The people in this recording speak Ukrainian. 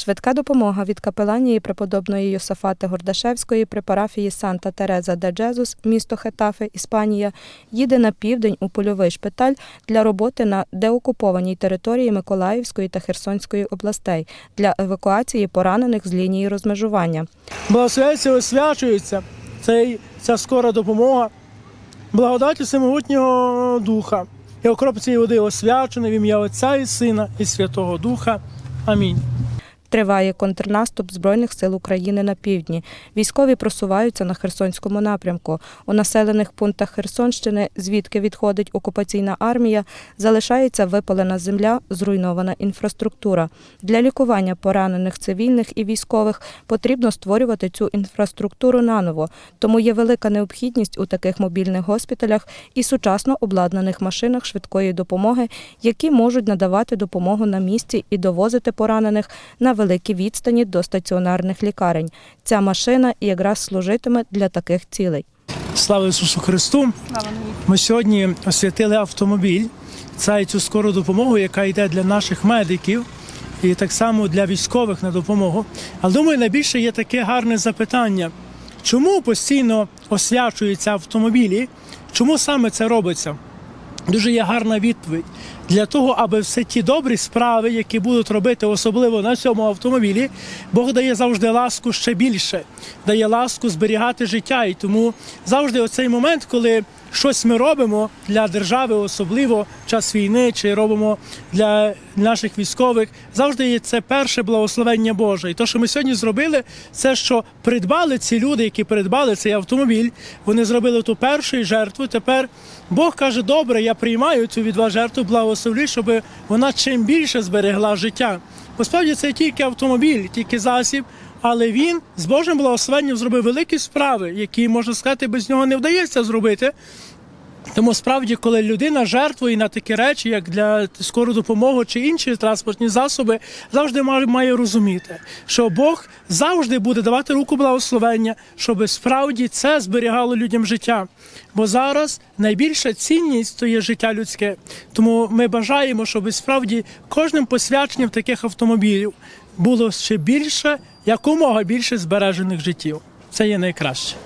Швидка допомога від капеланії преподобної Йосафати Гордашевської при парафії Санта Тереза де Джезус, місто Хетафе, Іспанія, їде на південь у польовий шпиталь для роботи на деокупованій території Миколаївської та Херсонської областей для евакуації поранених з лінії розмежування. Благословляється, освячується цей, ця скора допомога. Благодаті Всемогутнього Духа. І окроп цієї води освячений в ім'я Отця і Сина і Святого Духа. Амінь. Триває контрнаступ Збройних сил України на півдні. Військові просуваються на Херсонському напрямку. У населених пунктах Херсонщини, звідки відходить окупаційна армія, залишається випалена земля, зруйнована інфраструктура. Для лікування поранених цивільних і військових потрібно створювати цю інфраструктуру наново. Тому є велика необхідність у таких мобільних госпіталях і сучасно обладнаних машинах швидкої допомоги, які можуть надавати допомогу на місці і довозити поранених на великі відстані до стаціонарних лікарень. Ця машина якраз служитиме для таких цілей. Слава Ісусу Христу! Ми сьогодні освятили автомобіль. Це і цю скору допомогу, яка йде для наших медиків і так само для військових на допомогу. Але думаю, найбільше є таке гарне запитання: чому постійно освячуються автомобілі? Чому саме це робиться? Дуже є гарна відповідь для того, аби все ті добрі справи, які будуть робити, особливо на цьому автомобілі, Бог дає завжди ласку ще більше, дає ласку зберігати життя. І тому завжди оцей момент, коли щось ми робимо для держави, особливо в час війни, чи робимо для наших військових, завжди є це перше благословення Боже. І те, що ми сьогодні зробили, це що придбали ці люди, які придбали цей автомобіль, вони зробили ту першу жертву. Тепер Бог каже: добре, я приймаю цю від вас жертву, благословлю, щоб вона чим більше зберегла життя. Посправді це тільки автомобіль, тільки засіб. Але він з Божим благословенням зробив великі справи, які можна сказати, без нього не вдається зробити. Тому справді, коли людина жертвує на такі речі, як для скору допомоги чи інші транспортні засоби, завжди має, має розуміти, що Бог завжди буде давати руку благословення, щоб справді це зберігало людям життя. Бо зараз найбільша цінність то є життя людське. Тому ми бажаємо, щоб справді кожним посвяченням таких автомобілів було ще більше, якомога більше збережених життів. Це є найкраще.